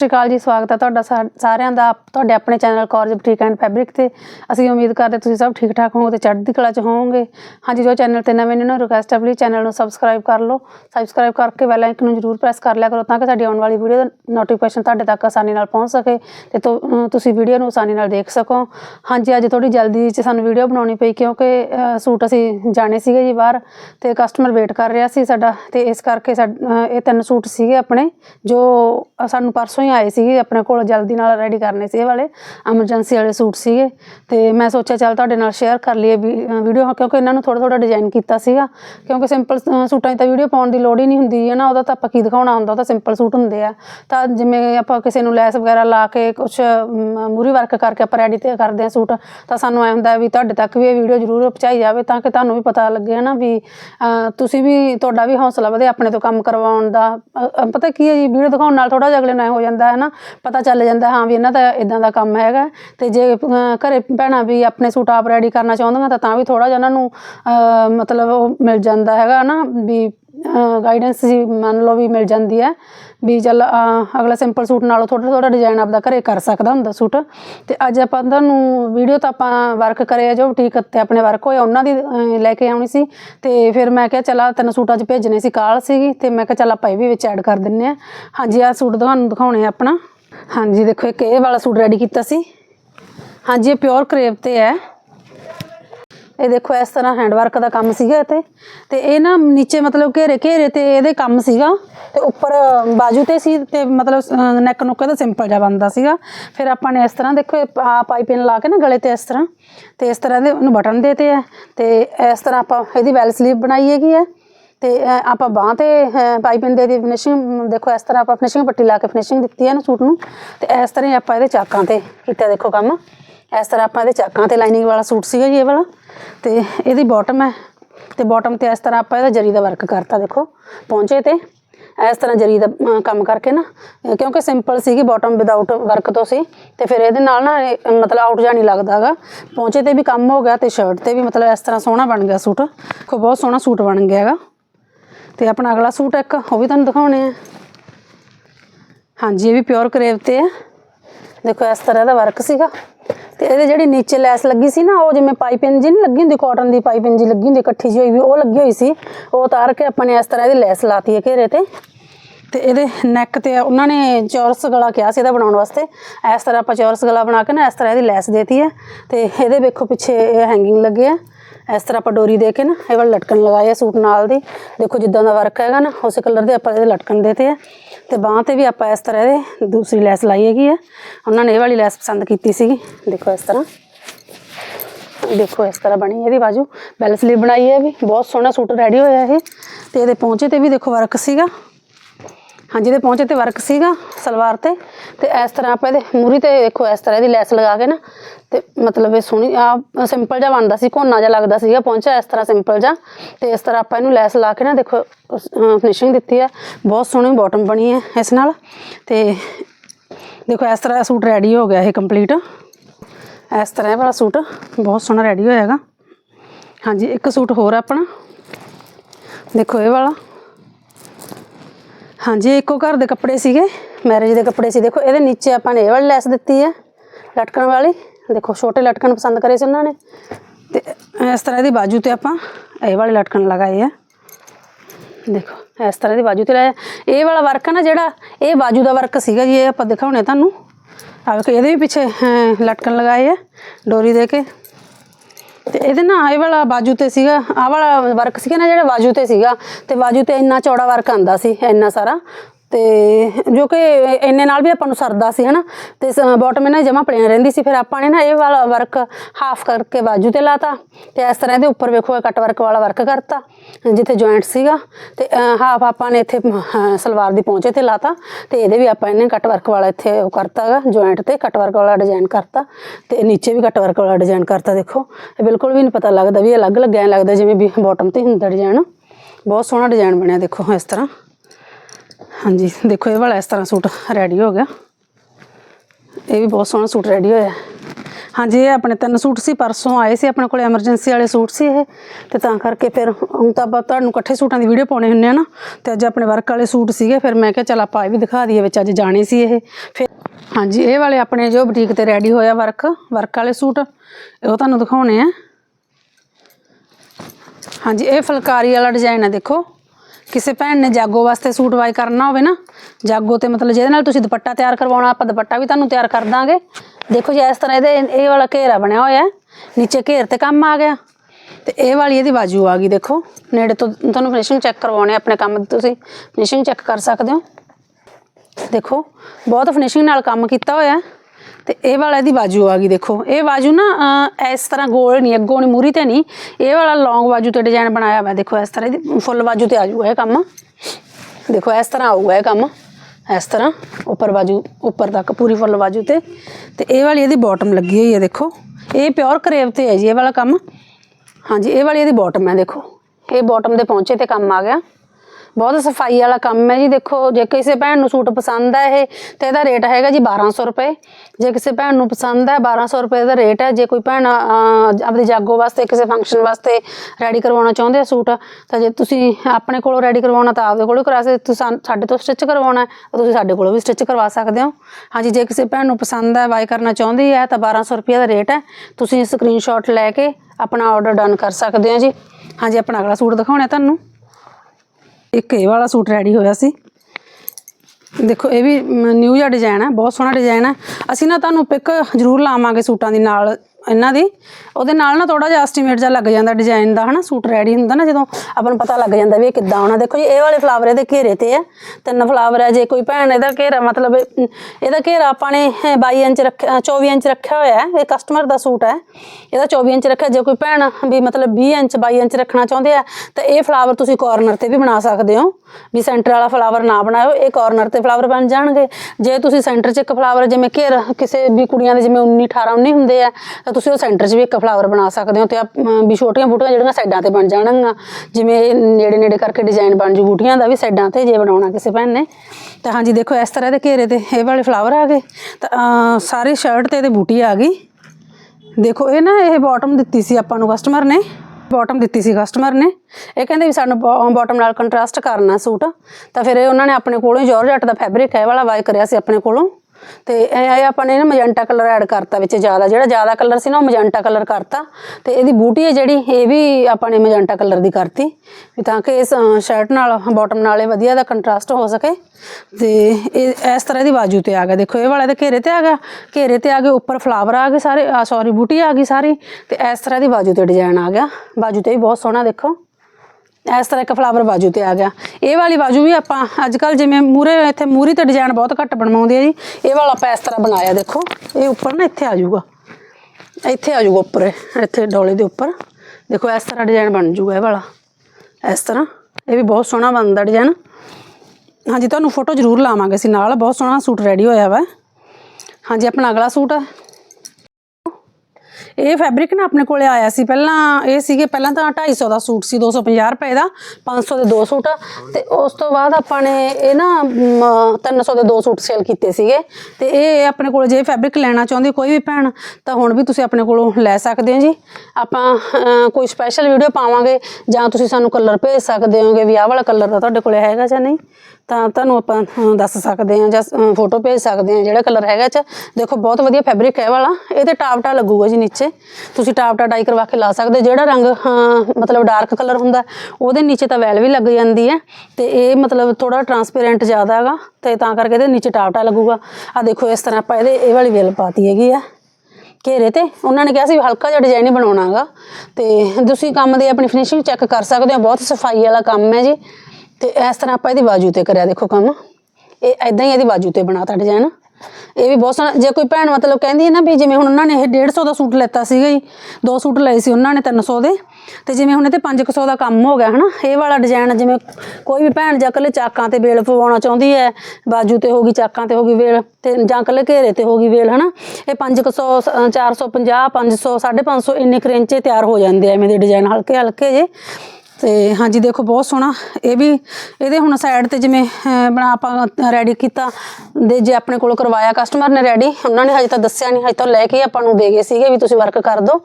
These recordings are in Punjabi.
ਸਤਿ ਸ਼੍ਰੀ ਅਕਾਲ ਜੀ, ਸਵਾਗਤ ਹੈ ਤੁਹਾਡਾ ਸਾ- ਸਾਰਿਆਂ ਦਾ। ਤੁਹਾਡੇ ਆਪਣੇ ਚੈਨਲ ਕੋਰਜ ਬੁਟੀਕ ਐਂਡ ਫੈਬਰਿਕ ਤੇ। ਅਸੀਂ ਉਮੀਦ ਕਰਦੇ ਤੁਸੀਂ ਸਭ ਠੀਕ ਠਾਕ ਹੋਵੋਗੇ ਤੇ ਚੜ੍ਹਦੀ ਕਲਾ ਚ ਹੋਵੋਗੇ। ਹਾਂਜੀ, ਜੋ ਚੈਨਲ ਤੇ ਨਵੇਂ ਨੇ ਨਾ ਰਿਕਵੈਸਟ ਹੈ ਪਲੀਜ਼ ਚੈਨਲ ਨੂੰ ਸਬਸਕ੍ਰਾਈਬ ਕਰ ਲਓ। ਸਬਸਕ੍ਰਾਈਬ ਕਰਕੇ ਬੈਲ ਆਈਕਨ ਨੂੰ ਜਰੂਰ ਪ੍ਰੈਸ ਕਰ ਲਿਆ ਕਰੋ ਤਾਂ ਕਿ ਸਾਡੀ ਆਉਣ ਵਾਲੀ ਵੀਡੀਓ ਦਾ ਨੋਟੀਫਿਕੇਸ਼ਨ ਤੁਹਾਡੇ ਤੱਕ ਆਸਾਨੀ ਨਾਲ ਪਹੁੰਚ ਸਕੇ ਤੇ ਤੁ- ਤੁਸੀਂ ਵੀਡੀਓ ਨੂੰ ਆਸਾਨੀ ਨਾਲ ਦੇਖ ਸਕੋ। ਹਾਂਜੀ, ਅੱਜ ਥੋੜੀ ਜਲਦੀ ਚ ਸਾਨੂੰ ਵੀਡੀਓ ਬਣਾਉਣੀ ਪਈ ਕਿਉਂਕਿ ਸੂਟ ਅਸੀਂ ਜਾਣੇ ਸੀਗੇ ਜੀ ਬਾਹਰ ਤੇ ਕਸਟਮਰ ਵੇਟ ਕਰ ਰਿਹਾ ਸੀ ਸਾਡਾ ਤੇ ਇਸ ਕਰਕੇ ਸਾਡ- ਇਹ ਤਿੰਨ ਸੂਟ ਸੀਗੇ ਆਪਣੇ ਜੋ ਸਾਨੂੰ ਪਰਸੋਂ ਹੀ ਆਏ ਸੀਗੇ ਆਪਣੇ ਕੋਲ ਜਲਦੀ ਨਾਲ ਰੈਡੀ ਕਰਨੇ ਸੀ ਇਹ ਵਾਲੇ ਐਮਰਜੈਂਸੀ ਵਾਲੇ ਸੂਟ ਸੀਗੇ। ਤੇ ਮੈਂ ਸੋਚਿਆ ਚੱਲ ਤੁਹਾਡੇ ਨਾਲ ਸ਼ੇਅਰ ਕਰ ਲਈਏ ਵੀਡੀਓ ਕਿਉਂਕਿ ਇਹਨਾਂ ਨੂੰ ਥੋੜਾ ਥੋੜਾ ਡਿਜ਼ਾਈਨ ਕੀਤਾ ਸੀਗਾ। ਕਿਉਂਕਿ ਸਿੰਪਲ ਸੂਟਾਂ 'ਚ ਤਾਂ ਵੀਡੀਓ ਪਾਉਣ ਦੀ ਲੋੜ ਹੀ ਨਹੀਂ ਹੁੰਦੀ ਹੈ ਨਾ ਉਹਦਾ ਤਾਂ ਆਪਾਂ ਕੀ ਦਿਖਾਉਣਾ ਹੁੰਦਾ ਉਹ ਤਾਂ ਸਿੰਪਲ ਸੂਟ ਹੁੰਦੇ ਆ। ਤਾਂ ਜਿਵੇਂ ਆਪਾਂ ਕਿਸੇ ਨੂੰ ਲੈਸ ਵਗੈਰਾ ਲਾ ਕੇ ਕੁਝ ਮੂਰੀ ਵਰਕ ਕਰਕੇ ਆਪਾਂ ਰੈਡੀ ਤੇ ਕਰਦੇ ਆ ਸੂਟ ਤਾਂ ਸਾਨੂੰ ਐ ਹੁੰਦਾ ਵੀ ਤੁਹਾਡੇ ਤੱਕ ਵੀ ਇਹ ਵੀਡੀਓ ਜ਼ਰੂਰ ਪਹੁੰਚਾਈ ਜਾਵੇ ਤਾਂ ਕਿ ਤੁਹਾਨੂੰ ਵੀ ਪਤਾ ਲੱਗੇ ਨਾ ਵੀ ਅਹ, ਤੁਸੀਂ ਵੀ ਤੁਹਾਡਾ ਵੀ ਹੌਸਲਾ ਵਧੇ ਆਪਣੇ ਤੋਂ ਕੰਮ ਕਰਵਾਉਣ ਦਾ। ਪਤਾ ਕੀ ਹੈ ਜੀ ਵੀਡੀਓ ਦਿਖਾਉਣ ਨਾਲ ਥੋੜਾ ਜਿਹਾ ਅਗਲੇ ਨੂੰ ਐਂ ਹੋ ਜਾਂਦਾ ਹੈ ਨਾ ਪਤਾ ਚੱਲ ਜਾਂਦਾ ਹਾਂ ਵੀ ਇਹਨਾਂ ਦਾ ਇਦਾਂ ਦਾ ਕੰਮ ਹੈਗਾ ਤੇ ਜੇ ਘਰੇ ਭੈਣਾਂ ਵੀ ਆਪਣੇ ਸੂਟ ਆਪ ਰੈਡੀ ਕਰਨਾ ਚਾਹੁੰਦੀਆਂ ਤਾਂ ਤਾਂ ਵੀ ਥੋੜਾ ਜਿਹਾ ਉਹਨਾਂ ਨੂੰ ਅਹ, ਮਤਲਬ ਉਹ ਮਿਲ ਜਾਂਦਾ ਹੈਗਾ ਨਾ ਵੀ ਗਾਈਡੈਂਸ ਜੀ ਮੰਨ ਲਓ ਵੀ ਮਿਲ ਜਾਂਦੀ ਹੈ ਵੀ ਚੱਲ ਅਗਲਾ ਸਿੰਪਲ ਸੂਟ ਨਾਲੋਂ ਥੋੜਾ ਥੋੜਾ ਡਿਜ਼ਾਈਨ ਆਪਦਾ ਘਰੇ ਕਰ ਸਕਦਾ ਹੁੰਦਾ ਸੂਟ ਤੇ ਅੱਜ ਆਪਾਂ ਤੁਹਾਨੂੰ ਵੀਡੀਓ ਤਾਂ ਆਪਾਂ ਵਰਕ ਕਰਿਆ ਜੋ ਬੁਟੀਕ ਤੇ ਆਪਣੇ ਵਰਕ ਹੋਇਆ, ਉਹਨਾਂ ਦੀ ਲੈ ਕੇ ਆਉਣੀ ਸੀ। ਤੇ ਫਿਰ ਮੈਂ ਕਿਹਾ ਚਲਾ ਤਿੰਨ ਸੂਟ ਅੱਜ ਭੇਜਣੇ ਸੀ ਕਾਲ ਸੀਗੀ, ਤੇ ਮੈਂ ਕਿਹਾ ਚੱਲ ਆਪਾਂ ਇਹ ਵੀ ਵਿੱਚ ਐਡ ਕਰ ਦਿੰਨੇ ਆ। ਹਾਂਜੀ, ਆਹ ਸੂਟ ਤੁਹਾਨੂੰ ਦਿਖਾਉਣੇ ਆ ਆਪਣਾ। ਹਾਂਜੀ, ਦੇਖੋ ਇੱਕ ਇਹ ਵਾਲਾ ਸੂਟ ਰੈਡੀ ਕੀਤਾ ਸੀ। ਹਾਂਜੀ, ਇਹ ਪਿਓਰ ਕਰੇਪ ਤੇ ਹੈ। ਇਹ ਦੇਖੋ, ਇਸ ਤਰ੍ਹਾਂ ਹੈਂਡਵਰਕ ਦਾ ਕੰਮ ਸੀਗਾ ਤੇ ਤੇ ਇਹ ਨਾ ਨੀਚੇ ਮਤਲਬ ਘੇਰੇ ਘੇਰੇ ਤੇ ਇਹਦੇ ਕੰਮ ਸੀਗਾ। ਤੇ ਉੱਪਰ ਬਾਜੂ ਤੇ ਸੀ ਤੇ ਮਤਲਬ ਨੈਕ ਨੁੱਕ ਇਹਦਾ ਸਿੰਪਲ ਜਿਹਾ ਬਣਦਾ ਸੀਗਾ। ਫਿਰ ਆਪਾਂ ਨੇ ਇਸ ਤਰ੍ਹਾਂ ਦੇਖੋ, ਇਹ ਆ ਪਾਈਪਿੰਗ ਲਾ ਕੇ ਨਾ ਗਲੇ ਤੇ ਇਸ ਤਰ੍ਹਾਂ। ਤੇ ਇਸ ਤਰ੍ਹਾਂ ਦੇ ਉਹਨੂੰ ਬਟਨ ਦੇਤੇ ਆ। ਤੇ ਇਸ ਤਰ੍ਹਾਂ ਆਪਾਂ ਇਹਦੀ ਵੈਲ ਸਲੀਵ ਬਣਾਈ ਹੈਗੀ ਹੈ ਤੇ ਆਪਾਂ ਬਾਹ ਤੇ ਪਾਈਪਿੰਗ ਦੇ ਦੀ ਫਿਨਿਸ਼ਿੰਗ ਦੇਖੋ, ਇਸ ਤਰ੍ਹਾਂ ਆਪਾਂ ਫਿਨਿਸ਼ਿੰਗ ਪੱਟੀ ਲਾ ਕੇ ਫਿਨਿਸ਼ਿੰਗ ਦਿੱਤੀ ਹੈ ਨਾ ਸੂਟ ਨੂੰ। ਤੇ ਇਸ ਤਰ੍ਹਾਂ ਹੀ ਆਪਾਂ ਇਹਦੇ ਚਾਕਾਂ ਤੇ ਕੀਤਾ ਦੇਖੋ ਕੰਮ। ਇਸ ਤਰ੍ਹਾਂ ਆਪਾਂ ਇਹਦੇ ਚਾਕਾਂ ਤੇ ਲਾਈਨਿੰਗ ਵਾਲਾ ਸੂਟ ਸੀਗਾ ਜੀ ਇਹ ਵਾਲਾ ਤੇ ਇਹਦੀ ਬਾਟਮ ਹੈ ਤੇ ਬਾਟਮ ਤੇ ਇਸ ਤਰ੍ਹਾਂ ਆਪਾਂ ਇਹਦਾ ਜਰੀ ਦਾ ਵਰਕ ਕਰਤਾ ਦੇਖੋ ਪਹੁੰਚੇ ਤੇ। ਇਸ ਤਰ੍ਹਾਂ ਜਰੀ ਦਾ ਕੰਮ ਕਰਕੇ ਨਾ ਕਿਉਂਕਿ ਸਿੰਪਲ ਸੀਗੀ ਬਾਟਮ ਵਿਦਆਊਟ ਵਰਕ ਤੋਂ ਸੀ ਤੇ ਫਿਰ ਇਹਦੇ ਨਾਲ ਨਾ ਇਹ, ਮਤਲਬ ਆਊਟ ਜਾ ਨਹੀਂ ਲੱਗਦਾਗਾ ਪਹੁੰਚੇ ਤੇ ਵੀ ਕੰਮ ਹੋ ਗਿਆ ਤੇ ਸ਼ਰਟ ਤੇ ਵੀ ਮਤਲਬ ਇਸ ਤਰ੍ਹਾਂ ਸੋਹਣਾ ਬਣ ਗਿਆ ਸੂਟ ਦੇਖੋ ਬਹੁਤ ਸੋਹਣਾ ਸੂਟ ਬਣ ਗਿਆ ਹੈਗਾ। ਤੇ ਆਪਣਾ ਅਗਲਾ ਸੂਟ ਇੱਕ ਉਹ ਵੀ ਤੁਹਾਨੂੰ ਦਿਖਾਉਣੇ ਆ। ਹਾਂਜੀ ਇਹ ਵੀ ਪਿਓਰ ਕਰੇਵ ਤੇ ਹੈ ਦੇਖੋ ਇਸ ਤਰ੍ਹਾਂ ਦਾ ਵਰਕ ਸੀਗਾ। ਤੇ ਇਹਦੇ ਜਿਹੜੀ ਨੀਚੇ ਲੈਸ ਲੱਗੀ ਸੀ ਨਾ, ਉਹ ਜਿਵੇਂ ਪਾਈਪਿੰਗ ਜੀ ਨਹੀਂ ਲੱਗੀ ਹੁੰਦੀ ਕਾਟਨ ਦੀ ਪਾਈਪਿੰਗ ਜੀ ਲੱਗੀ ਹੁੰਦੀ, ਇਕੱਠੀ ਜਿਹੀ ਹੋਈ ਵੀ, ਉਹ ਲੱਗੀ ਹੋਈ ਸੀ। ਉਹ ਉਤਾਰ ਕੇ ਆਪਾਂ ਨੇ ਇਸ ਤਰ੍ਹਾਂ ਇਹਦੀ ਲੈਸ ਲਾਤੀ ਹੈ ਘੇਰੇ ਤੇ। ਤੇ ਇਹਦੇ ਨੈਕ ਤੇ ਉਹਨਾਂ ਨੇ ਚੌਰਸ ਗਲਾ ਕਿਹਾ ਸੀ ਇਹਦਾ ਬਣਾਉਣ ਵਾਸਤੇ। ਇਸ ਤਰ੍ਹਾਂ ਆਪਾਂ ਚੌਰਸ ਗਲਾ ਬਣਾ ਕੇ ਨਾ, ਇਸ ਤਰ੍ਹਾਂ ਇਹਦੀ ਲੈਸ ਦੇਤੀ ਹੈ। ਤੇ ਇਹਦੇ ਵੇਖੋ ਪਿੱਛੇ ਇਹ ਹੈਂਗਿੰਗ ਲੱਗੇ ਆ। ਇਸ ਤਰ੍ਹਾਂ ਆਪਾਂ ਡੋਰੀ ਦੇ ਕੇ ਨਾ, ਇਹ ਵਾਲਾ ਲਟਕਣ ਲਗਾਇਆ ਸੂਟ ਨਾਲ ਦੀ। ਦੇਖੋ ਜਿੱਦਾਂ ਦਾ ਵਰਕ ਹੈਗਾ ਨਾ, ਉਸੇ ਕਲਰ ਦੇ ਆਪਾਂ ਇਹਦੇ ਲਟਕਣ ਦੇਤੇ ਆ। ਤੇ ਬਾਹਾਂ ਤੇ ਵੀ ਆਪਾਂ ਇਸ ਤਰ੍ਹਾਂ ਇਹਦੇ ਦੂਸਰੀ ਲੈਸ ਲਾਈ ਹੈਗੀ ਆ। ਉਹਨਾਂ ਨੇ ਇਹ ਵਾਲੀ ਲੈਸ ਪਸੰਦ ਕੀਤੀ ਸੀਗੀ। ਦੇਖੋ ਇਸ ਤਰ੍ਹਾਂ। ਦੇਖੋ ਇਸ ਤਰ੍ਹਾਂ ਬਣੀ ਇਹਦੀ ਬਾਜੂ। ਬੈਲ ਸਲੀਵ ਬਣਾਈ ਹੈ ਵੀ। ਬਹੁਤ ਸੋਹਣਾ ਸੂਟ ਰੈਡੀ ਹੋਇਆ ਇਹ। ਤੇ ਇਹਦੇ ਪਹੁੰਚੇ ਤੇ ਵੀ ਦੇਖੋ ਵਰਕ ਸੀਗਾ। ਹਾਂਜੀ, ਇਹਦੇ ਪਹੁੰਚੇ ਤੇ ਵਰਕ ਸੀਗਾ ਸਲਵਾਰ ਤੇ। ਤੇ ਇਸ ਤਰ੍ਹਾਂ ਆਪਾਂ ਇਹਦੇ ਮੂਰੀ ਤੇ ਦੇਖੋ ਇਸ ਤਰ੍ਹਾਂ ਇਹਦੀ ਲੈਸ ਲਗਾ ਕੇ ਨਾ, ਤੇ ਮਤਲਬ ਇਹ ਸੋਹਣੀ ਆ ਸਿੰਪਲ ਜਿਹਾ ਬਣਦਾ ਸੀ ਕੋਨਾ ਜਿਹਾ ਲੱਗਦਾ ਸੀਗਾ ਪਹੁੰਚਾ ਇਸ ਤਰ੍ਹਾਂ ਸਿੰਪਲ ਜਿਹਾ। ਤੇ ਇਸ ਤਰ੍ਹਾਂ ਆਪਾਂ ਇਹਨੂੰ ਲੈਸ ਲਾ ਕੇ ਨਾ ਦੇਖੋ ਫਿਨਿਸ਼ਿੰਗ ਦਿੱਤੀ ਹੈ ਬਹੁਤ ਸੋਹਣੀ ਬਾਟਮ ਬਣੀ ਹੈ ਇਸ ਨਾਲ। ਤੇ ਦੇਖੋ ਇਸ ਤਰ੍ਹਾਂ ਸੂਟ ਰੈਡੀ ਹੋ ਗਿਆ ਇਹ ਕੰਪਲੀਟ ਇਸ ਤਰ੍ਹਾਂ ਇਹ ਵਾਲਾ ਸੂਟ ਬਹੁਤ ਸੋਹਣਾ ਰੈਡੀ ਹੋਇਆਗਾ ਹਾਂਜੀ, ਇੱਕ ਸੂਟ ਹੋਰ ਆਪਣਾ। ਦੇਖੋ ਇਹ ਵਾਲਾ। ਹਾਂਜੀ, ਇੱਕੋ ਘਰ ਦੇ ਕੱਪੜੇ ਸੀਗੇ। ਮੈਰਿਜ ਦੇ ਕੱਪੜੇ ਸੀ। ਦੇਖੋ, ਇਹਦੇ ਨੀਚੇ ਆਪਾਂ ਨੇ ਇਹ ਵਾਲੀ ਲੈਸ ਦਿੱਤੀ ਹੈ, ਲਟਕਣ ਵਾਲੀ। ਦੇਖੋ, ਛੋਟੇ ਲਟਕਣ ਪਸੰਦ ਕਰੇ ਸੀ ਉਹਨਾਂ ਨੇ। ਤੇ ਇਸ ਤਰ੍ਹਾਂ ਦੀ ਬਾਜੂ ਤੇ ਆਪਾਂ ਇਹ ਵਾਲੇ ਲਟਕਣ ਲਗਾਏ ਆ। ਦੇਖੋ, ਇਸ ਤਰ੍ਹਾਂ ਦੀ ਬਾਜੂ ਤੇ ਲਾਇਆ। ਇਹ ਵਾਲਾ ਵਰਕ ਹੈ ਨਾ ਜਿਹੜਾ, ਇਹ ਬਾਜੂ ਦਾ ਵਰਕ ਸੀਗਾ ਜੀ, ਇਹ ਆਪਾਂ ਦਿਖਾਉਣੇ ਤੁਹਾਨੂੰ। ਆ ਵੇਖੋ, ਇਹਦੇ ਵੀ ਪਿੱਛੇ ਲਟਕਣ ਲਗਾਏ ਆ, ਡੋਰੀ ਦੇ ਕੇ। ਤੇ ਇਹਦੇ ਨਾਲ ਇਹ ਵਾਲਾ ਬਾਜੂ ਤੇ ਸੀਗਾ, ਆਹ ਵਾਲਾ ਵਰਕ ਸੀਗਾ ਨਾ ਜਿਹੜਾ ਬਾਜੂ ਤੇ ਸੀਗਾ। ਤੇ ਬਾਜੂ ਤੇ ਇੰਨਾ ਚੌੜਾ ਵਰਕ ਆਂਦਾ ਸੀ, ਇੰਨਾ ਸਾਰਾ। ਤੇ ਜੋ ਕਿ ਇੰਨੇ ਨਾਲ ਵੀ ਆਪਾਂ ਨੂੰ ਸਰਦਾ ਸੀ, ਹਨਾ? ਤੇ ਬਾਟਮ ਇਹਨਾਂ ਜਮਾ ਪਲੇਨ ਰਹਿੰਦੀ ਸੀ, ਫਿਰ ਆਪਾਂ ਨੇ ਨਾ ਇਹ ਵਾਲਾ ਵਰਕ ਹਾਫ ਕਰਕੇ ਬਾਜੂ ਤੇ ਲਾਤਾ ਤੇ ਇਸ ਤਰ੍ਹਾਂ ਇਹਦੇ ਉੱਪਰ ਵੇਖੋ ਇਹ ਕੱਟ ਵਰਕ ਵਾਲਾ ਵਰਕ ਕਰਤਾ, ਜਿੱਥੇ ਜੁਆਇੰਟ ਸੀਗਾ ਤੇ ਹਾਫ ਆਪਾਂ ਨੇ ਇੱਥੇ ਸਲਵਾਰ ਦੀ ਪਹੁੰਚੇ ਤੇ ਲਾਤਾ ਤੇ ਇਹਦੇ ਵੀ ਆਪਾਂ ਇਹਨੇ ਕੱਟ ਵਰਕ ਵਾਲਾ ਇੱਥੇ ਉਹ ਕਰਤਾਗਾ ਜੁਆਇੰਟ ਤੇ ਕੱਟ ਵਰਕ ਵਾਲਾ ਡਿਜ਼ਾਈਨ ਕਰਤਾ ਤੇ ਨੀਚੇ ਵੀ ਕੱਟ ਵਰਕ ਵਾਲਾ ਡਿਜ਼ਾਈਨ ਕਰਤਾ, ਦੇਖੋ। ਇਹ ਬਿਲਕੁਲ ਵੀ ਨਹੀਂ ਪਤਾ ਲੱਗਦਾ ਵੀ ਇਹ ਅਲੱਗ ਲੱਗਿਆ, ਐਂ ਲੱਗਦਾ ਜਿਵੇਂ ਵੀ ਬਾਟਮ ਤੇ ਹੁੰਦਾ ਡਿਜ਼ਾਈਨ ਬਹੁਤ ਸੋਹਣਾ ਡਿਜ਼ਾਈਨ ਬਣਿਆ, ਦੇਖੋ ਇਸ ਤਰ੍ਹਾਂ। ਹਾਂਜੀ, ਦੇਖੋ ਇਹ ਵਾਲਾ ਇਸ ਤਰ੍ਹਾਂ ਸੂਟ ਰੈਡੀ ਹੋ ਗਿਆ। ਇਹ ਵੀ ਬਹੁਤ ਸੋਹਣਾ ਸੂਟ ਰੈਡੀ ਹੋਇਆ। ਹਾਂਜੀ, ਇਹ ਆਪਣੇ ਤਿੰਨ ਸੂਟ ਸੀ, ਪਰਸੋਂ ਆਏ ਸੀ, ਆਪਣੇ ਕੋਲ ਐਮਰਜੈਂਸੀ ਵਾਲੇ ਸੂਟ ਸੀ ਇਹ। ਤੇ ਤਾਂ ਕਰਕੇ ਫਿਰ ਹੁਣ ਤਾਂ ਆਪਾਂ ਤੁਹਾਨੂੰ ਇਕੱਠੇ ਸੂਟਾਂ ਦੀ ਵੀਡੀਓ ਪਾਉਣੇ ਹੁੰਨੇ ਆ ਨਾ। ਤੇ ਅੱਜ ਆਪਣੇ ਵਰਕ ਵਾਲੇ ਸੂਟ ਸੀਗੇ, ਫਿਰ ਮੈਂ ਕਿਹਾ ਚਲ ਆਪਾਂ ਇਹ ਵੀ ਦਿਖਾ ਦਈਏ ਵਿੱਚ ਅੱਜ ਜਾਣੇ ਸੀ ਇਹ। ਫਿਰ ਹਾਂਜੀ, ਇਹ ਵਾਲੇ ਆਪਣੇ ਜੋ ਬੁਟੀਕ ਤੇ ਰੈਡੀ ਹੋਇਆ ਵਰਕ ਵਰਕ ਵਾਲੇ ਸੂਟ, ਉਹ ਤੁਹਾਨੂੰ ਦਿਖਾਉਣੇ ਆ। ਹਾਂਜੀ, ਇਹ ਫੁਲਕਾਰੀ ਵਾਲਾ ਡਿਜ਼ਾਈਨ ਹੈ ਦੇਖੋ। ਕਿਸੇ ਭੈਣ ਨੇ ਜਾਗੋ ਵਾਸਤੇ ਸੂਟ ਵਾਈ ਕਰਨਾ ਹੋਵੇ ਨਾ, ਜਾਗੋ ਤੇ ਮਤਲਬ ਜਿਹਦੇ ਨਾਲ ਤੁਸੀਂ ਦੁਪੱਟਾ ਤਿਆਰ ਕਰਵਾਉਣਾ, ਆਪਾਂ ਦੁਪੱਟਾ ਵੀ ਤੁਹਾਨੂੰ ਤਿਆਰ ਕਰ ਦਾਂਗੇ। ਦੇਖੋ ਜੀ, ਇਸ ਤਰ੍ਹਾਂ ਇਹਦੇ, ਇਹ ਵਾਲਾ ਘੇਰਾ ਬਣਿਆ ਹੋਇਆ ਹੈ, ਨੀਚੇ ਘੇਰ ਤੇ ਕੰਮ ਆ ਗਿਆ। ਤੇ ਇਹ ਵਾਲੀ ਇਹਦੀ ਬਾਜੂ ਆ ਗਈ, ਦੇਖੋ, ਨੇੜੇ ਤੋਂ ਤੁਹਾਨੂੰ ਫਿਨਿਸ਼ਿੰਗ ਚੈੱਕ ਕਰਵਾਉਣੇ ਆਪਣੇ ਕੰਮ ਤੁਸੀਂ ਫਿਨਿਸ਼ਿੰਗ ਚੈੱਕ ਕਰ ਸਕਦੇ ਹੋ। ਦੇਖੋ, ਬਹੁਤ ਫਿਨਿਸ਼ਿੰਗ ਨਾਲ ਕੰਮ ਕੀਤਾ ਹੋਇਆ ਹੈ। ਤੇ ਇਹ ਵਾਲਾ ਇਹਦੀ ਬਾਜੂ ਆ ਗਈ ਦੇਖੋ। ਇਹ ਬਾਜੂ ਨਾ ਇਸ ਤਰ੍ਹਾਂ ਗੋਲ ਨਹੀਂ ਅੱਗੋਂ ਨਹੀਂ ਮੂਰੀ ਤੇ ਨਹੀਂ ਇਹ ਵਾਲਾ ਲੌਂਗ ਬਾਜੂ ਤੇ ਡਿਜ਼ਾਈਨ ਬਣਾਇਆ ਹੋਇਆ, ਦੇਖੋ ਇਸ ਤਰ੍ਹਾਂ ਇਹਦੀ ਫੁੱਲ ਬਾਜੂ ਤੇ ਆ ਜਾਊਗਾ ਇਹ ਕੰਮ। ਦੇਖੋ ਇਸ ਤਰ੍ਹਾਂ ਆਊਗਾ ਇਹ ਕੰਮ, ਇਸ ਤਰ੍ਹਾਂ ਉੱਪਰ ਬਾਜੂ, ਉੱਪਰ ਤੱਕ ਪੂਰੀ ਫੁੱਲ ਬਾਜੂ ਤੇ। ਤੇ ਇਹ ਵਾਲੀ ਇਹਦੀ ਬਾਟਮ ਲੱਗੀ ਹੋਈ ਹੈ, ਦੇਖੋ। ਇਹ ਪਿਓਰ ਕਰੇਵ ਤੇ ਹੈ ਜੀ ਇਹ ਵਾਲਾ ਕੰਮ। ਹਾਂਜੀ, ਇਹ ਵਾਲੀ ਇਹਦੀ ਬਾਟਮ ਹੈ, ਦੇਖੋ। ਇਹ ਬਾਟਮ ਦੇ ਪਹੁੰਚੇ ਤੇ ਕੰਮ ਆ ਗਿਆ। ਬਹੁਤ ਸਫ਼ਾਈ ਵਾਲਾ ਕੰਮ ਹੈ ਜੀ। ਦੇਖੋ ਜੇ ਕਿਸੇ ਭੈਣ ਨੂੰ ਸੂਟ ਪਸੰਦ ਹੈ ਇਹ ਤੇ ਇਹਦਾ ਰੇਟ ਹੈਗਾ ਜੀ 1200 ਰੁਪਏ। ਜੇ ਕਿਸੇ ਭੈਣ ਨੂੰ ਪਸੰਦ ਹੈ 1200 ਰੁਪਏ ਦਾ ਰੇਟ ਹੈ। ਜੇ ਕੋਈ ਭੈਣ ਅਹ, ਜਾਗੋ ਵਾਸਤੇ ਕਿਸੇ ਫੰਕਸ਼ਨ ਵਾਸਤੇ ਰੈਡੀ ਕਰਵਾਉਣਾ ਚਾਹੁੰਦੇ ਆ ਸੂਟ ਤਾਂ ਜੇ ਤੁਸੀਂ ਆਪਣੇ ਕੋਲੋਂ ਰੈਡੀ ਕਰਵਾਉਣਾ ਤਾਂ ਆਪਦੇ ਕੋਲੋਂ ਕਰਾ ਸਕਦੇ। ਤੁਸੀਂ ਸਾਡੇ ਤੋਂ ਸਟਿਚ ਕਰਵਾਉਣਾ ਤਾਂ ਤੁਸੀਂ ਸਾਡੇ ਕੋਲੋਂ ਵੀ ਸਟਿਚ ਕਰਵਾ ਸਕਦੇ ਹੋ। ਹਾਂਜੀ ਜੇ ਕਿਸੇ ਭੈਣ ਨੂੰ ਪਸੰਦ ਹੈ ਬਾਈ ਕਰਨਾ ਚਾਹੁੰਦੀ ਹੈ ਤਾਂ 1200 ਰੁਪਏ ਦਾ ਰੇਟ ਹੈ। ਤੁਸੀਂ ਸਕਰੀਨਸ਼ਾਟ ਲੈ ਕੇ ਆਪਣਾ ਆਰਡਰ ਡਨ ਕਰ ਸਕਦੇ ਹੋ ਜੀ। ਹਾਂਜੀ ਆਪਣਾ ਅਗਲਾ ਸੂਟ ਦਿਖਾਉਣਾ ਤੁਹਾਨੂੰ। ਇੱਕ ਇਹ ਵਾਲਾ ਸੂਟ ਰੈਡੀ ਹੋਇਆ ਸੀ। ਦੇਖੋ, ਇਹ ਵੀ ਨਿਊ ਜਿਹਾ ਡਿਜ਼ਾਈਨ ਹੈ, ਬਹੁਤ ਸੋਹਣਾ ਡਿਜ਼ਾਈਨ ਹੈ। ਅਸੀਂ ਨਾ ਤੁਹਾਨੂੰ ਪਿਕ ਜ਼ਰੂਰ ਲਾਵਾਂਗੇ ਸੂਟਾਂ ਦੀ ਨਾਲ। ਇਹਨਾਂ ਦੀ, ਉਹਦੇ ਨਾਲ ਨਾ ਥੋੜਾ ਜਿਹਾ ਐਸਟੀਮੇਟ ਜਿਹਾ ਲੱਗ ਜਾਂਦਾ ਡਿਜ਼ਾਈਨ ਦਾ, ਹਨਾ ਸੂਟ ਰੈਡੀ ਹੁੰਦਾ ਨਾ ਜਦੋਂ ਆਪਾਂ ਨੂੰ ਪਤਾ ਲੱਗ ਜਾਂਦਾ ਵੀ ਇਹ ਕਿੱਦਾਂ ਆਉਣਾ ਦੇਖੋ ਜੀ, ਇਹ ਵਾਲੇ ਫਲਾਵਰ ਇਹਦੇ ਘੇਰੇ ਤੇ ਹੈ ਤਿੰਨ ਫਲਾਵਰ ਹੈ ਜੇ ਕੋਈ ਭੈਣ ਇਹਦਾ ਘੇਰਾ ਮਤਲਬ ਇਹਦਾ ਘੇਰਾ ਆਪਾਂ ਨੇ 22 ਇੰਚ ਰੱਖਿਆ 24 ਇੰਚ ਰੱਖਿਆ ਹੋਇਆ ਹੈ, ਇਹ ਕਸਟਮਰ ਦਾ ਸੂਟ ਹੈ। ਇਹਦਾ 24 ਇੰਚ ਰੱਖਿਆ, ਜੇ ਕੋਈ ਭੈਣ ਵੀ ਮਤਲਬ 20 ਇੰਚ 22 ਇੰਚ ਰੱਖਣਾ ਚਾਹੁੰਦੇ ਆ, ਤਾਂ ਇਹ ਫਲਾਵਰ ਤੁਸੀਂ ਕਾਰਨਰ ਤੇ ਵੀ ਬਣਾ ਸਕਦੇ ਹੋ। ਵੀ ਸੈਂਟਰ ਵਾਲਾ ਫਲਾਵਰ ਨਾ ਬਣਾਇਓ, ਇਹ ਕਾਰਨਰ ਤੇ ਫਲਾਵਰ ਬਣ ਜਾਣਗੇ। ਜੇ ਤੁਸੀਂ ਸੈਂਟਰ 'ਚ ਇੱਕ ਫਲਾਵਰ ਜਿਵੇਂ ਘੇਰ, ਕਿਸੇ ਵੀ ਕੁੜੀਆਂ ਦੇ ਜਿਵੇਂ 19 18 19 ਹੁੰਦੇ ਆ, ਤਾਂ ਤੁਸੀਂ ਉਹ ਸੈਂਟਰ 'ਚ ਵੀ ਇੱਕ ਫਲਾਵਰ ਬਣਾ ਸਕਦੇ ਹੋ ਤੇ ਆਪ- ਵੀ ਛੋਟੀਆਂ ਬੂਟੀਆਂ ਜਿਹੜੀਆਂ ਸਾਈਡਾਂ ਤੇ ਬਣ ਜਾਣਗੀਆਂ। ਜਿਵੇਂ ਨੇੜੇ ਨੇੜੇ ਕਰਕੇ ਡਿਜ਼ਾਈਨ ਬਣ ਜੂ ਬੂਟੀਆਂ ਦਾ ਵੀ ਸਾਈਡਾਂ ਤੇ ਜੇ ਬਣਾਉਣਾ ਕਿਸੇ ਭੈਣ ਨੇ। ਤਾਂ ਹਾਂਜੀ, ਦੇਖੋ ਇਸ ਤਰ੍ਹਾਂ ਦੇ ਘੇਰੇ ਤੇ ਇਹ ਵਾਲੇ ਫਲਾਵਰ ਆ ਗਏ। ਤਾਂ ਸਾਰੇ ਸ਼ਰਟ ਤੇ ਇਹਦੇ ਬੂਟੀ ਆ ਗਈ। ਦੇਖੋ, ਇਹ ਨਾ ਇਹ ਬਾਟਮ ਦਿੱਤੀ ਸੀ ਆਪਾਂ ਨੂੰ ਕਸਟਮਰ ਨੇ। ਬਾਟਮ ਦਿੱਤੀ ਸੀ ਕਸਟਮਰ ਨੇ। ਇਹ ਕਹਿੰਦੇ ਵੀ ਸਾਨੂੰ ਬਾਟਮ ਨਾਲ ਕੰਟਰਾਸਟ ਕਰਨਾ ਸੂਟ। ਤਾਂ ਫਿਰ ਇਹ ਉਹਨਾਂ ਨੇ ਆਪਣੇ ਕੋਲੋਂ ਜਾਰਜਟ ਦਾ ਫੈਬਰਿਕ ਹੈ ਵਾਲਾ ਵਾਈ ਕਰਿਆ ਸੀ ਆਪਣੇ ਕੋਲੋਂ। ਤੇ ਇਹ ਆਪਾਂ ਨੇ ਨਾ ਮਜੈਂਟਾ ਕਲਰ ਐਡ ਕਰਤਾ ਵਿੱਚ ਜ਼ਿਆਦਾ, ਜਿਹੜਾ ਜ਼ਿਆਦਾ ਕਲਰ ਸੀ ਨਾ ਉਹ ਮਜੈਂਟਾ ਕਲਰ ਕਰਤਾ। ਤੇ ਇਹਦੀ ਬੂਟੀ ਹੈ ਜਿਹੜੀ, ਇਹ ਵੀ ਆਪਾਂ ਨੇ ਮਜੈਂਟਾ ਕਲਰ ਦੀ ਕਰਤੀ। ਵੀ ਤਾਂ ਕਿ ਇਸ ਸ਼ਰਟ ਨਾਲ ਬਾਟਮ ਨਾਲ ਇਹ ਵਧੀਆ ਦਾ ਕੰਟਰਾਸਟ ਹੋ ਸਕੇ। ਤੇ ਇਹ, ਇਸ ਤਰ੍ਹਾਂ ਦੀ ਬਾਜੂ ਤੇ ਆ ਗਿਆ। ਦੇਖੋ, ਇਹ ਵਾਲਾ ਤੇ ਘੇਰੇ ਤੇ ਆ ਗਿਆ। ਘੇਰੇ ਤੇ ਆ ਗਏ ਉੱਪਰ ਫਲਾਵਰ ਆ ਗਏ ਸਾਰੇ ਸੌਰੀ ਬੂਟੀ ਆ ਗਈ ਸਾਰੀ। ਤੇ ਇਸ ਤਰ੍ਹਾਂ ਦੀ ਬਾਜੂ ਤੇ ਡਿਜ਼ਾਈਨ ਆ ਗਿਆ। ਬਾਜੂ ਤੇ ਵੀ ਬਹੁਤ ਸੋਹਣਾ ਦੇਖੋ। ਇਸ ਤਰ੍ਹਾਂ ਇੱਕ ਫਲਾਵਰ ਬਾਜੂ ਤੇ ਆ ਗਿਆ। ਇਹ ਵਾਲੀ ਬਾਜੂ ਵੀ ਆਪਾਂ ਅੱਜ ਕੱਲ ਜਿਵੇਂ ਮੂਰੇ ਇੱਥੇ ਮੂਰੀ ਤੇ ਡਿਜ਼ਾਈਨ ਬਹੁਤ ਘੱਟ ਬਣਵਾਉਂਦੇ ਆ ਜੀ। ਇਹ ਵਾਲਾ ਆਪਾਂ ਇਸ ਤਰ੍ਹਾਂ ਬਣਾਇਆ, ਦੇਖੋ। ਇਹ ਉੱਪਰ ਨਾ ਇੱਥੇ ਆ ਜਾਊਗਾ। ਇੱਥੇ ਆ ਜਾਊਗਾ ਉੱਪਰ, ਇੱਥੇ ਡੋਲੇ ਦੇ ਉੱਪਰ। ਦੇਖੋ, ਇਸ ਤਰ੍ਹਾਂ ਡਿਜ਼ਾਈਨ ਬਣ ਜਾਊਗਾ ਇਹ ਵਾਲਾ। ਇਸ ਤਰ੍ਹਾਂ। ਇਹ ਵੀ ਬਹੁਤ ਸੋਹਣਾ ਬਣਦਾ ਡਿਜ਼ਾਈਨ ਹਾਂਜੀ, ਤੁਹਾਨੂੰ ਫੋਟੋ ਜ਼ਰੂਰ ਲਾਵਾਂਗੇ ਅਸੀਂ। ਨਾਲ ਬਹੁਤ ਸੋਹਣਾ ਸੂਟ ਰੈਡੀ ਹੋਇਆ ਵਾ। ਹਾਂਜੀ, ਆਪਣਾ ਅਗਲਾ ਸੂਟ ਹੈ ਇਹ ਫੈਬਰਿਕ ਨਾ ਆਪਣੇ ਕੋਲੇ ਆਇਆ ਸੀ। ਪਹਿਲਾਂ ਇਹ ਸੀਗੇ ਪਹਿਲਾਂ ਤਾਂ 250 ਦਾ ਸੂਟ ਸੀ 250 ਰੁਪਏ ਦਾ 500 ਦੇ ਦੋ ਸੂਟ। ਤੇ ਉਸ ਤੋਂ ਬਾਅਦ ਆਪਾਂ ਨੇ ਇਹ ਨਾ ਮ, 300 ਦੇ ਦੋ ਸੂਟ ਸੇਲ ਕੀਤੇ ਸੀਗੇ। ਤੇ ਇਹ ਆਪਣੇ ਕੋਲ ਜੇ ਫੈਬਰਿਕ ਲੈਣਾ ਚਾਹੁੰਦੇ ਕੋਈ ਵੀ ਭੈਣ ਤਾਂ ਹੁਣ ਵੀ ਤੁਸੀਂ ਆਪਣੇ ਕੋਲੋਂ ਲੈ ਸਕਦੇ ਹੋ ਜੀ। ਆਪਾਂ ਕੋਈ ਸਪੈਸ਼ਲ ਵੀਡੀਓ ਪਾਵਾਂਗੇ ਜਾਂ ਤੁਸੀਂ ਸਾਨੂੰ ਕਲਰ ਭੇਜ ਸਕਦੇ ਹੋਗੇ ਵੀ ਆਹ ਵਾਲਾ ਕਲਰ ਦਾ ਤੁਹਾਡੇ ਕੋਲੇ ਹੈਗਾ ਜਾਂ ਨਹੀਂ ਤਾਂ ਤੁਹਾਨੂੰ ਆਪਾਂ ਦੱਸ ਸਕਦੇ ਹਾਂ ਜਾਂ ਫੋਟੋ ਭੇਜ ਸਕਦੇ ਹਾਂ ਜਿਹੜਾ ਕਲਰ ਹੈਗਾ ਚ। ਦੇਖੋ ਬਹੁਤ ਵਧੀਆ ਫੈਬਰਿਕ ਹੈ ਵਾਲਾ। ਇਹ ਤੇ ਟਾਪਟਾ ਲੱਗੂਗਾ ਜੀ ਨੀਚੇ। ਤੁਸੀਂ ਟਾਪ ਟਾ ਕਰਵਾ ਕੇ ਲਾ ਸਕਦੇ ਜਿਹੜਾ ਰੰਗ ਮਤਲਬ ਡਾਰਕ ਕਲਰ ਹੁੰਦਾ, ਉਹਦੇ ਨੀਚੇ ਤਾਂ ਵੈਲ ਵੀ ਲੱਗ ਜਾਂਦੀ ਹੈ। ਤੇ ਇਹ ਮਤਲਬ ਥੋੜਾ ਟਰਾਂਸਪੇਰੈਂਟ ਜ਼ਿਆਦਾ ਹੈਗਾ, ਤੇ ਤਾਂ ਕਰਕੇ ਇਹਦੇ ਨੀਚੇ ਟਾਪ ਲੱਗੂਗਾ। ਆ ਦੇਖੋ, ਇਸ ਤਰ੍ਹਾਂ ਆਪਾਂ ਇਹਦੇ, ਇਹ ਵਾਲੀ ਵੇਲ ਪਾਤੀ ਹੈਗੀ ਆ। ਘੇਰੇ ਤੇ, ਉਹਨਾਂ ਨੇ ਕਿਹਾ ਸੀ ਹਲਕਾ ਜਿਹਾ ਡਿਜ਼ਾਈਨ ਹੀ ਬਣਾਉਣਾ ਹੈਗਾ। ਤੇ ਤੁਸੀਂ ਕੰਮ ਦੇ ਆਪਣੀ ਫਿਨਿਸ਼ਿੰਗ ਚੈੱਕ ਕਰ ਸਕਦੇ ਹੋ। ਬਹੁਤ ਸਫ਼ਾਈ ਵਾਲਾ ਕੰਮ ਹੈ ਜੀ। ਤੇ ਇਸ ਤਰ੍ਹਾਂ ਆਪਾਂ ਇਹਦੀ ਬਾਜੂ ਤੇ ਕਰਿਆ, ਦੇਖੋ ਕੰਮ। ਇਹ ਐਦਾਂ ਹੀ ਇਹਦੀ ਬਾਜੂ ਤੇ ਬਣਾਤਾ ਡਿਜ਼ਾਈਨ ਇਹ ਵੀ ਬਹੁਤ ਸੋਹਣਾ ਜੇ ਕੋਈ ਭੈਣ ਮਤਲਬ ਕਹਿੰਦੀ ਹੈ ਨਾ ਵੀ ਜਿਵੇਂ ਹੁਣ ਉਹਨਾਂ ਨੇ ਇਹ 150 ਦਾ ਸੂਟ ਲੈਤਾ ਸੀਗਾ ਜੀ, ਦੋ ਸੂਟ ਲਏ ਸੀ ਉਹਨਾਂ ਨੇ 300 ਦੇ, ਤੇ ਜਿਵੇਂ ਹੁਣ ਇਹ ਤੇ 500 ਦਾ ਕੰਮ ਹੋ ਗਿਆ ਹਨਾ, ਇਹ ਵਾਲਾ ਡਿਜ਼ਾਈਨ ਜਿਵੇਂ ਕੋਈ ਵੀ ਭੈਣ ਜਾਂ ਕੱਲੇ ਚਾਕਾਂ ਤੇ ਵੇਲ ਪਵਾਉਣਾ ਚਾਹੁੰਦੀ ਹੈ, ਬਾਜੂ ਤੇ ਹੋਗੀ ਚਾਕਾਂ ਤੇ ਹੋਗੀ ਵੇਲ, ਤੇ ਜਾਂ ਕੱਲੇ ਘੇਰੇ ਤੇ ਹੋਗੀ ਵੇਲ ਹਨਾ, ਇਹ 500 450 500 550 ਇੰਨੇ ਕੁ ਰੇਂਜ 'ਚ ਤਿਆਰ ਹੋ ਜਾਂਦੇ ਆ, ਐਵੇਂ ਦੇ ਡਿਜ਼ਾਈਨ ਹਲਕੇ ਹਲਕੇ ਜੇ। ਤੇ ਹਾਂਜੀ, ਦੇਖੋ ਬਹੁਤ ਸੋਹਣਾ। ਇਹ ਵੀ, ਇਹਦੇ ਹੁਣ ਸਾਈਡ ਤੇ ਜਿਵੇਂ ਬਣਾ ਆਪਾਂ ਰੈਡੀ ਕੀਤਾ। ਦੇ ਜੇ ਆਪਣੇ ਕੋਲੋਂ ਕਰਵਾਇਆ ਕਸਟਮਰ ਨੇ ਰੈਡੀ ਉਹਨਾਂ ਨੇ ਹਜੇ ਤਾਂ ਦੱਸਿਆ ਨਹੀਂ ਹਜੇ ਤਾਂ ਲੈ ਕੇ ਆਪਾਂ ਨੂੰ ਦੇ ਗਏ ਸੀਗੇ ਵੀ ਤੁਸੀਂ ਵਰਕ ਕਰ ਦਿਓ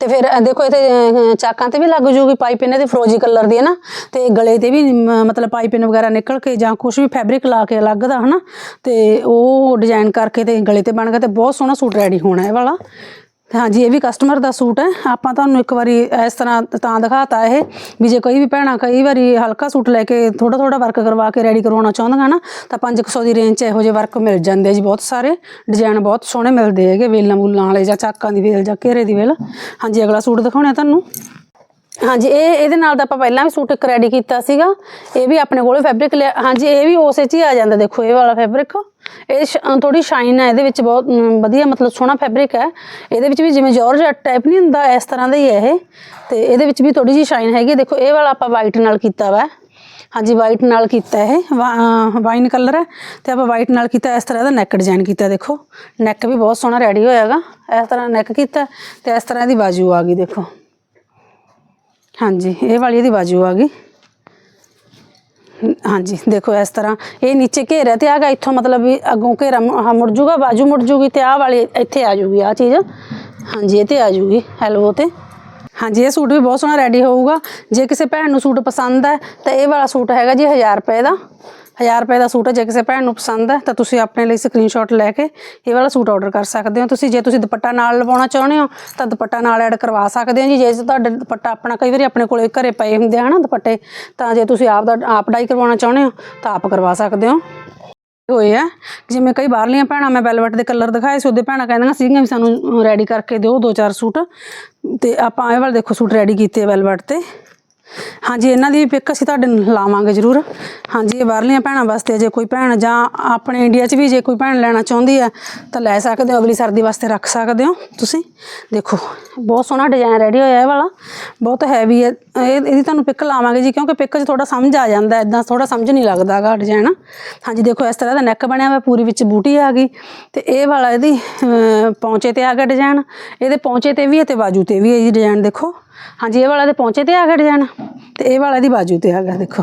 ਤੇ ਫਿਰ ਦੇਖੋ ਇਹਦੇ ਚਾਕਾਂ ਤੇ ਵੀ ਲੱਗ ਜੂਗੀ ਪਾਈਪਿੰਗ ਇਹਦੀ ਫਰੋਜੀ ਕਲਰ ਦੀ, ਹੈ ਨਾ? ਤੇ ਗਲੇ ਤੇ ਵੀ ਮਤਲਬ ਪਾਈਪਿੰਗ ਵਗੈਰਾ ਨਿਕਲ ਕੇ ਜਾਂ ਕੁਝ ਵੀ ਫੈਬਰਿਕ ਲਾ ਕੇ ਅਲੱਗ ਦਾ ਹਨਾ ਤੇ ਉਹ ਡਿਜ਼ਾਈਨ ਕਰਕੇ ਤੇ ਗਲੇ ਤੇ ਬਣ ਗਿਆ ਤੇ ਬਹੁਤ ਸੋਹਣਾ ਸੂਟ ਰੈਡੀ ਹੋਣਾ ਇਹ ਵਾਲਾ। ਹਾਂਜੀ, ਇਹ ਵੀ ਕਸਟਮਰ ਦਾ ਸੂਟ ਹੈ। ਆਪਾਂ ਤੁਹਾਨੂੰ ਇੱਕ ਵਾਰੀ ਇਸ ਤਰ੍ਹਾਂ ਤਾਂ ਦਿਖਾਤਾ ਇਹ ਵੀ ਜੇ ਕੋਈ ਵੀ ਭੈਣਾਂ ਕਈ ਵਾਰੀ ਹਲਕਾ ਸੂਟ ਲੈ ਕੇ ਥੋੜਾ ਥੋੜਾ ਵਰਕ ਕਰਵਾ ਕੇ ਰੈਡੀ ਕਰਵਾਉਣਾ ਚਾਹੁੰਦੀਆਂ ਨਾ, ਤਾਂ 500 ਦੀ ਰੇਂਜ 'ਚ ਇਹੋ ਜਿਹੇ ਵਰਕ ਮਿਲ ਜਾਂਦੇ ਜੀ ਬਹੁਤ ਸਾਰੇ। ਡਿਜ਼ਾਈਨ ਬਹੁਤ ਸੋਹਣੇ ਮਿਲਦੇ ਹੈਗੇ, ਵੇਲਾਂ ਵੂਲਾਂ ਵਾਲੇ ਜਾਂ ਚਾਕਾਂ ਦੀ ਵੇਲ ਜਾਂ ਘੇਰੇ ਦੀ ਵੇਲ। ਹਾਂਜੀ, ਅਗਲਾ ਸੂਟ ਦਿਖਾਉਣਾ ਤੁਹਾਨੂੰ। ਹਾਂਜੀ, ਇਹ, ਇਹਦੇ ਨਾਲ ਤਾਂ ਆਪਾਂ ਪਹਿਲਾਂ ਵੀ ਸੂਟ ਇੱਕ ਰੈਡੀ ਕੀਤਾ ਸੀਗਾ। ਇਹ ਵੀ ਆਪਣੇ ਕੋਲ ਫੈਬਰਿਕ ਲਿਆ ਹਾਂਜੀ, ਇਹ ਵੀ ਉਸੇ 'ਚ ਹੀ ਆ ਜਾਂਦਾ, ਦੇਖੋ, ਇਹ ਵਾਲਾ ਫੈਬਰਿਕ ਇਹ ਥੋੜੀ ਸ਼ਾਈਨ ਹੈ, ਇਹਦੇ ਵਿੱਚ ਬਹੁਤ ਵਧੀਆ ਮਤਲਬ ਸੋਹਣਾ ਫੈਬਰਿਕ ਹੈ। ਇਹਦੇ ਵਿੱਚ ਵੀ ਜਿਵੇਂ ਜਾਰਜਟ ਟਾਈਪ ਨਹੀਂ ਹੁੰਦਾ, ਇਸ ਤਰ੍ਹਾਂ ਦਾ ਹੀ ਹੈ ਇਹ। ਤੇ ਇਹਦੇ ਵਿੱਚ ਵੀ ਥੋੜੀ ਜਿਹੀ ਸ਼ਾਈਨ ਹੈਗੀ ਦੇਖੋ, ਇਹ ਵਾਲਾ ਆਪਾਂ ਵਾਈਟ ਨਾਲ ਕੀਤਾ ਵਾ। ਹਾਂਜੀ ਵਾਈਟ ਨਾਲ ਕੀਤਾ ਇਹ। ਵਾਈਨ ਕਲਰ ਹੈ। ਤੇ ਆਪਾਂ ਵਾਈਟ ਨਾਲ ਕੀਤਾ, ਇਸ ਤਰ੍ਹਾਂ ਦਾ ਨੈਕ ਡਿਜ਼ਾਈਨ ਕੀਤਾ, ਦੇਖੋ। ਨੈਕ ਵੀ ਬਹੁਤ ਸੋਹਣਾ ਰੈਡੀ ਹੋਇਆਗਾ ਇਸ ਤਰ੍ਹਾਂ ਨੈਕ ਕੀਤਾ, ਤੇ ਇਸ ਤਰ੍ਹਾਂ ਇਹਦੀ ਬਾਜੂ ਆ ਗਈ, ਦੇਖੋ। ਹਾਂਜੀ, ਇਹ ਵਾਲੀ ਇਹਦੀ ਬਾਜੂ ਆ ਗਈ। ਹਾਂਜੀ, ਦੇਖੋ ਇਸ ਤਰ੍ਹਾਂ। ਇਹ ਨੀਚੇ ਘੇਰਾ ਤੇ ਆਗਾ ਇੱਥੋਂ ਮਤਲਬ ਵੀ ਅੱਗੋਂ ਘੇਰਾ ਮੁ- ਆਹ ਮੁੜ ਜੂਗਾ, ਬਾਜੂ ਮੁੜ ਜੂਗੀ ਤੇ ਆਹ ਵਾਲੀ ਇੱਥੇ ਆ ਜੂਗੀ ਆ ਚੀਜ਼। ਹਾਂਜੀ, ਇਹ ਤੇ ਆ ਜੂਗੀ ਐਲਬੋ ਤੇ। ਹਾਂਜੀ, ਇਹ ਸੂਟ ਵੀ ਬਹੁਤ ਸੋਹਣਾ ਰੈਡੀ ਹੋਊਗਾ। ਜੇ ਕਿਸੇ ਭੈਣ ਨੂੰ ਸੂਟ ਪਸੰਦ ਹੈ, ਤਾਂ ਇਹ ਵਾਲਾ ਸੂਟ ਹੈਗਾ ਜੀ 1000 ਰੁਪਏ ਦਾ। 1000 ਰੁਪਏ ਦਾ ਸੂਟ ਹੈ, ਜੇ ਕਿਸੇ ਭੈਣ ਨੂੰ ਪਸੰਦ ਹੈ, ਤਾਂ ਤੁਸੀਂ ਆਪਣੇ ਲਈ ਸਕਰੀਨਸ਼ਾਟ ਲੈ ਕੇ ਇਹ ਵਾਲਾ ਸੂਟ ਆਰਡਰ ਕਰ ਸਕਦੇ ਹੋ। ਤੁਸੀਂ ਜੇ ਤੁਸੀਂ ਦੁਪੱਟਾ ਨਾਲ ਲਵਾਉਣਾ ਚਾਹੁੰਦੇ ਹੋ, ਤਾਂ ਦੁਪੱਟਾ ਨਾਲ ਐਡ ਕਰਵਾ ਸਕਦੇ ਹੋ ਜੀ। ਜੇ ਤੁਹਾਡਾ ਦੁਪੱਟਾ ਆਪਣਾ ਕਈ ਵਾਰੀ ਆਪਣੇ ਕੋਲੇ ਘਰੇ ਪਏ ਹੁੰਦੇ ਆ ਨਾ ਦੁਪੱਟੇ, ਤਾਂ ਜੇ ਤੁਸੀਂ ਆਪ ਦਾ, ਆਪ ਡਾਈ ਕਰਵਾਉਣਾ ਚਾਹੁੰਦੇ ਹੋ, ਤਾਂ ਆਪ ਕਰਵਾ ਸਕਦੇ ਹੋ। ਹੋਏ ਆ। ਜਿਵੇਂ ਕਈ ਬਾਹਰਲੀਆਂ ਭੈਣਾਂ, ਮੈਂ ਵੈਲਵਟ ਦੇ ਕਲਰ ਦਿਖਾਏ ਸੀ, ਉਹਦੇ ਭੈਣਾਂ ਕਹਿੰਦੀਆਂ ਸੀਗੀਆਂ ਵੀ ਸਾਨੂੰ ਰੈਡੀ ਕਰਕੇ ਦਿਓ ਦੋ ਚਾਰ ਸੂਟ। ਤੇ ਆਪਾਂ ਇਹ ਵਾਲੇ ਦੇਖੋ ਸੂਟ ਰੈਡੀ ਕੀਤੇ ਵੈਲਵਟ ਤੇ। ਹਾਂਜੀ ਇਹਨਾਂ ਦੀ ਪਿਕ ਅਸੀਂ ਤੁਹਾਡੇ ਨੂੰ ਲਾਵਾਂਗੇ ਜ਼ਰੂਰ। ਹਾਂਜੀ ਇਹ ਬਾਹਰਲੀਆਂ ਭੈਣਾਂ ਵਾਸਤੇ ਜੇ ਕੋਈ ਭੈਣ ਜਾਂ ਆਪਣੇ ਇੰਡੀਆ 'ਚ ਵੀ ਜੇ ਕੋਈ ਭੈਣ ਲੈਣਾ ਚਾਹੁੰਦੀ ਹੈ ਤਾਂ ਲੈ ਸਕਦੇ ਹੋ ਅਗਲੀ ਸਰਦੀ ਵਾਸਤੇ ਰੱਖ ਸਕਦੇ ਹੋ ਤੁਸੀਂ। ਦੇਖੋ ਬਹੁਤ ਸੋਹਣਾ ਡਿਜ਼ਾਈਨ ਰੈਡੀ ਹੋਇਆ ਇਹ ਵਾਲਾ। ਬਹੁਤ ਹੈਵੀ ਹੈ ਇਹ ਇਹਦੀ ਤੁਹਾਨੂੰ ਪਿਕ ਲਾਵਾਂਗੇ ਜੀ ਕਿਉਂਕਿ ਪਿਕ 'ਚ ਥੋੜਾ ਸਮਝ ਆ ਜਾਂਦਾ ਇਦਾਂ ਥੋੜਾ ਸਮਝ ਨਹੀਂ ਲੱਗਦਾਗਾ ਡਿਜ਼ਾਈਨ ਹਾਂਜੀ ਦੇਖੋ ਇਸ ਤਰ੍ਹਾਂ ਦਾ ਨੈਕ ਬਣਿਆ ਹੋਇਆ ਪੂਰੀ ਵਿੱਚ ਬੂਟੀ ਆ ਗਈ। ਤੇ ਇਹ ਵਾਲਾ ਇਹਦੀ ਅਹ, ਪੌਂਚੇ ਤੇ ਆ ਗਿਆ ਡਿਜ਼ਾਈਨ ਇਹਦੇ ਪੌਂਚੇ ਤੇ ਵੀ ਹੈ ਤੇ ਬਾਜੂ ਤੇ ਵੀ ਹੈ ਜੀ ਡਿਜ਼ਾਈਨ ਦੇਖੋ। ਹਾਂਜੀ, ਇਹ ਵਾਲਾ ਦੇ ਪਹੁੰਚੇ ਤੇ ਆ ਗਿਆ ਡਿਜ਼ਾਈਨ ਤੇ ਇਹ ਵਾਲਾ ਦੀ ਬਾਜੂ ਤੇ ਆ ਗਿਆ, ਦੇਖੋ।